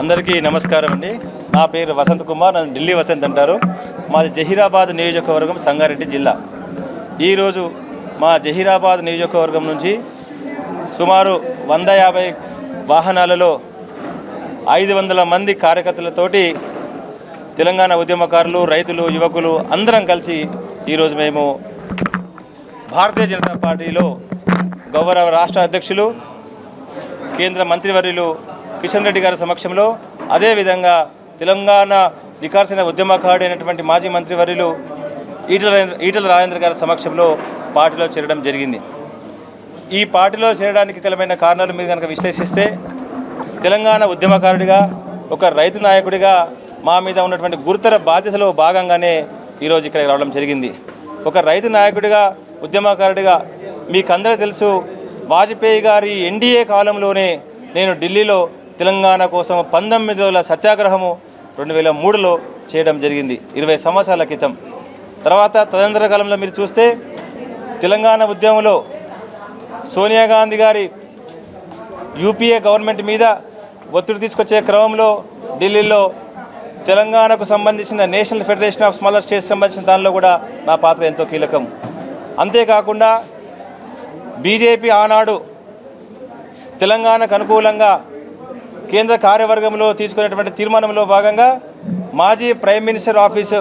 అందరికీ నమస్కారం అండి. నా పేరు వసంత్ కుమార్ నన్ను ఢిల్లీ వసంత్ అంటారు. మాది జహీరాబాద్ నియోజకవర్గం సంగారెడ్డి జిల్లా. ఈరోజు మా జహీరాబాద్ నియోజకవర్గం నుంచి సుమారు వంద యాభై వాహనాలలో ఐదు వందల మంది కార్యకర్తలతోటి తెలంగాణ ఉద్యమకారులు రైతులు యువకులు అందరం కలిసి ఈరోజు మేము భారతీయ జనతా పార్టీలో గౌరవ రాష్ట్ర అధ్యక్షులు కేంద్ర మంత్రివర్యులు కిషన్ రెడ్డి గారి సమక్షంలో అదేవిధంగా తెలంగాణ నికార్సిన ఉద్యమకారుడు అయినటువంటి మాజీ మంత్రివర్యులు ఈటల ఈటల రాజేంద్ర గారి సమక్షంలో పార్టీలో చేరడం జరిగింది. ఈ పార్టీలో చేరడానికి కలమైన కారణాలు మీరు కనుక విశ్లేషిస్తే తెలంగాణ ఉద్యమకారుడిగా ఒక రైతు నాయకుడిగా మా మీద ఉన్నటువంటి గురుతర బాధ్యతలో భాగంగానే ఈరోజు ఇక్కడికి రావడం జరిగింది. ఒక రైతు నాయకుడిగా ఉద్యమకారుడిగా మీకందరూ తెలుసు వాజ్పేయి గారి ఎన్డీఏ కాలంలోనే నేను ఢిల్లీలో తెలంగాణ కోసం పంతొమ్మిది రోజుల సత్యాగ్రహము రెండు వేల మూడులో చేయడం జరిగింది. ఇరవై సంవత్సరాల క్రితం. తర్వాత తదనంతర కాలంలో మీరు చూస్తే తెలంగాణ ఉద్యమంలో సోనియా గాంధీ గారి యూపీఏ గవర్నమెంట్ మీద ఒత్తిడి తీసుకొచ్చే క్రమంలో ఢిల్లీలో తెలంగాణకు సంబంధించిన national federation of smaller states సంబంధించిన దానిలో కూడా నా పాత్ర ఎంతో కీలకం. అంతేకాకుండా బీజేపీ ఆనాడు తెలంగాణకు అనుకూలంగా కేంద్ర కార్యవర్గంలో తీసుకునేటువంటి తీర్మానంలో భాగంగా మాజీ ప్రైమ్ మినిస్టర్ ఆఫీసు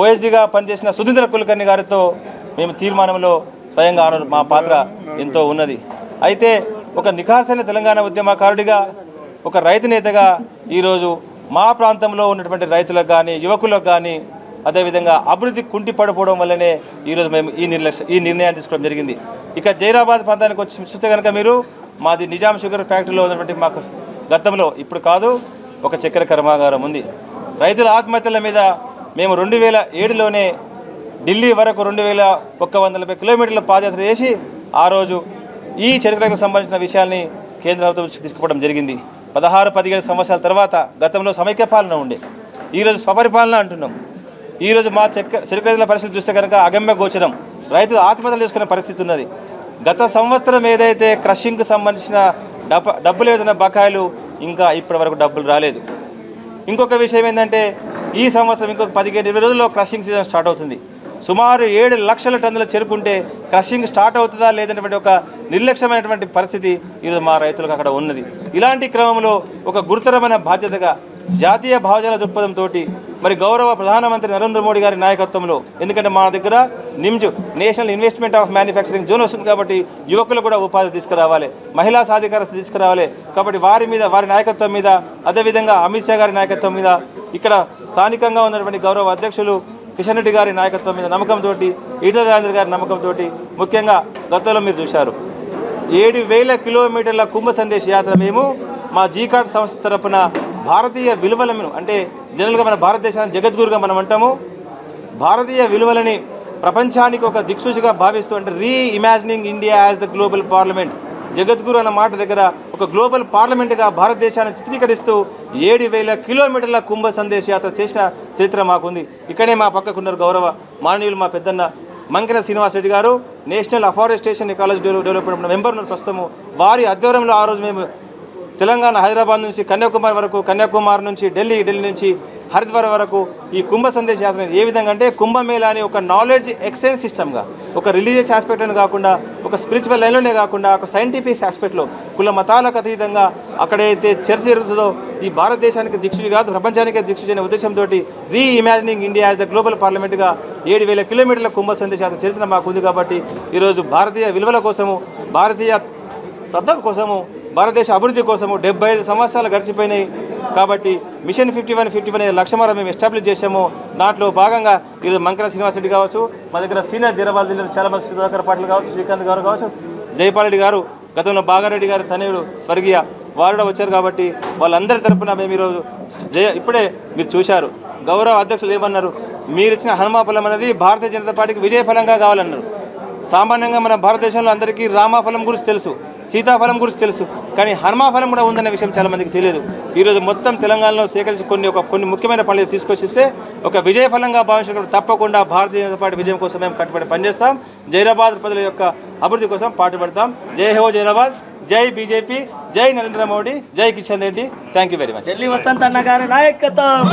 ఓఎస్డీగా పనిచేసిన సుధీంద్ర కులకర్ణి గారితో మేము తీర్మానంలో స్వయంగా మా పాత్ర ఎంతో ఉన్నది. అయితే ఒక నిఖార్సైన తెలంగాణ ఉద్యమకారుడిగా ఒక రైతు నేతగా ఈరోజు మా ప్రాంతంలో ఉన్నటువంటి రైతులకు కానీ యువకులకు కానీ అదేవిధంగా అభివృద్ధి కుంటి పడిపోవడం వల్లనే ఈరోజు మేము ఈ నిర్లక్ష్య ఈ నిర్ణయాన్ని తీసుకోవడం జరిగింది. ఇక జైరాబాద్ ప్రాంతానికి వచ్చి చూస్తే కనుక మీరు మాది నిజాం షుగర్ ఫ్యాక్టరీలో ఉన్నటువంటి మాకు గతంలో ఇప్పుడు కాదు ఒక చక్కెర కర్మాగారం ఉంది. రైతుల ఆత్మహత్యల మీద మేము రెండు వేల ఏడులోనే ఢిల్లీ వరకు రెండు వేల ఒక్క వంద నలభై కిలోమీటర్ల పాదయాత్ర చేసి ఆ రోజు ఈ చరిత్రకు సంబంధించిన విషయాల్ని కేంద్ర ప్రభుత్వం తీసుకుపోవడం జరిగింది. పదహారు పదిహేడు సంవత్సరాల తర్వాత గతంలో సమైక్య పాలన ఉండే. ఈరోజు స్వపరిపాలన అంటున్నాం. ఈరోజు మా చెక్క చెరుకు రైతుల పరిస్థితి చూస్తే కనుక అగమ్య గోచరం. రైతులు ఆత్మహత్యలు చేసుకునే పరిస్థితి ఉన్నది. గత సంవత్సరం ఏదైతే క్రషింగ్కు సంబంధించిన డబ్బ డబ్బులు ఏదైనా బకాయిలు ఇంకా ఇప్పటి వరకు డబ్బులు రాలేదు. ఇంకొక విషయం ఏంటంటే ఈ సంవత్సరం ఇంకొక పదిహేను ఇరవై రోజుల్లో క్రషింగ్ సీజన్ స్టార్ట్ అవుతుంది. సుమారు ఏడు లక్షల టన్నుల చేరుకుంటే క్రషింగ్ స్టార్ట్ అవుతుందా లేదనేటువంటి ఒక నిర్లక్ష్యమైనటువంటి పరిస్థితి ఈరోజు మా రైతులకు అక్కడ ఉన్నది. ఇలాంటి క్రమంలో ఒక గురుతరమైన బాధ్యతగా జాతీయ భావజాల దృక్పథంతో మరి గౌరవ ప్రధానమంత్రి నరేంద్ర మోడీ గారి నాయకత్వంలో ఎందుకంటే మా దగ్గర NIMZ national investment of manufacturing zone వస్తుంది కాబట్టి యువకులు కూడా ఉపాధి తీసుకురావాలి మహిళా సాధికారత తీసుకురావాలి. కాబట్టి వారి మీద వారి నాయకత్వం మీద అదేవిధంగా అమిత్ షా గారి నాయకత్వం మీద ఇక్కడ స్థానికంగా ఉన్నటువంటి గౌరవ అధ్యక్షులు కిషన్ రెడ్డి గారి నాయకత్వం మీద నమ్మకంతో ఈటల రాజేంద్ర గారి నమ్మకంతో ముఖ్యంగా గతంలో మీరు చూశారు. ఏడు వేల కిలోమీటర్ల కుంభ సందేశ్ యాత్ర మేము మా జీకాట్ సంస్థ తరపున భారతీయ విలువలను అంటే జనరల్గా మన భారతదేశాన్ని జగద్గురుగా మనం అంటాము భారతీయ విలువలని ప్రపంచానికి ఒక దిక్సూచిగా భావిస్తూ అంటే reimagining India as the global parliament జగద్గురు అన్న మాట దగ్గర ఒక గ్లోబల్ పార్లమెంట్గా భారతదేశాన్ని చిత్రీకరిస్తూ ఏడు వేల కిలోమీటర్ల కుంభ సందేశ యాత్ర చేసిన చరిత్ర మాకుంది. ఇక్కడే మా పక్కకున్నారు గౌరవ మాననీయులు మా పెద్దన్న మంకెన శ్రీనివాస్ రెడ్డి గారు national afforestation ecology development member ప్రస్తుతము వారి ఆధ్వర్యంలో ఆ రోజు మేము తెలంగాణ హైదరాబాద్ నుంచి కన్యాకుమారి వరకు కన్యాకుమారి నుంచి ఢిల్లీ ఢిల్లీ నుంచి హరిద్వార్ వరకు ఈ కుంభ సందేశ యాత్ర ఏ విధంగా అంటే కుంభమేళా అని ఒక నాలెడ్జ్ ఎక్స్చేంజ్ సిస్టమ్గా ఒక రిలీజియస్ ఆస్పెక్ట్ అని కాకుండా ఒక స్పిరిచువల్ లైన్లోనే కాకుండా ఒక సైంటిఫిక్ ఆస్పెక్ట్లో కుల మతాలకు అతీతంగా అక్కడైతే చర్చ జరుగుతుందో ఈ భారతదేశానికి దీక్ష కాదు ప్రపంచానికే దిక్షుడి అనే ఉద్దేశంతో reimagining India as the global పార్లమెంట్గా ఏడు వేల కిలోమీటర్ల కుంభ సందేశ యాత్ర చరిత్ర మాకు ఉంది కాబట్టి ఈరోజు భారతీయ విలువల కోసము భారతీయ తత్వం కోసము భారతదేశ అభివృద్ధి కోసము డెబ్బై ఐదు సంవత్సరాలు గడిచిపోయినాయి. కాబట్టి mission fifty one fifty one అనే లక్ష్యమారా మేము ఎస్టాబ్లిష్ చేసాము దాంట్లో భాగంగా ఈరోజు మంకర శ్రీనివాస్ రెడ్డి కావచ్చు మా దగ్గర సీనియర్ జనరల్ జిల్లా చాలా మంది సుధాకర్ పాటిల్ కావచ్చు శ్రీకాంత్ గారు కావచ్చు జయపాల్ రెడ్డి గారు గతంలో బాగారెడ్డి గారి తనయుడు స్వర్గీయ వారు కూడా వచ్చారు కాబట్టి వాళ్ళందరి తరపున మేము ఈరోజు జయ ఇప్పుడే మీరు చూశారు. గౌరవ అధ్యక్షులు ఏమన్నారు? మీరు ఇచ్చిన హనుమాఫలం అనేది భారతీయ జనతా పార్టీకి విజయఫలంగా కావాలన్నారు. సామాన్యంగా మన భారతదేశంలో అందరికీ రామాఫలం గురించి తెలుసు. సీతాఫలం గురించి తెలుసు కానీ హనుమాఫలం కూడా ఉందన్న విషయం చాలా మందికి తెలియదు. ఈరోజు మొత్తం తెలంగాణలో సేకరించి కొన్ని ఒక కొన్ని ముఖ్యమైన పనులు తీసుకొచ్చిస్తే ఒక విజయఫలంగా భావించినప్పుడు తప్పకుండా భారతీయ జనతా పార్టీ విజయం కోసం మేము కట్టుబడి పనిచేస్తాం. జైరాబాద్ ప్రజల యొక్క అభివృద్ధి కోసం పాటుపడతాం జై హో జైరాబాద్ జై బీజేపీ జై నరేంద్ర మోడీ జై Kishan Reddy. Thank you very much Delhi Vasanth అన్న గారి నాయకత్వం.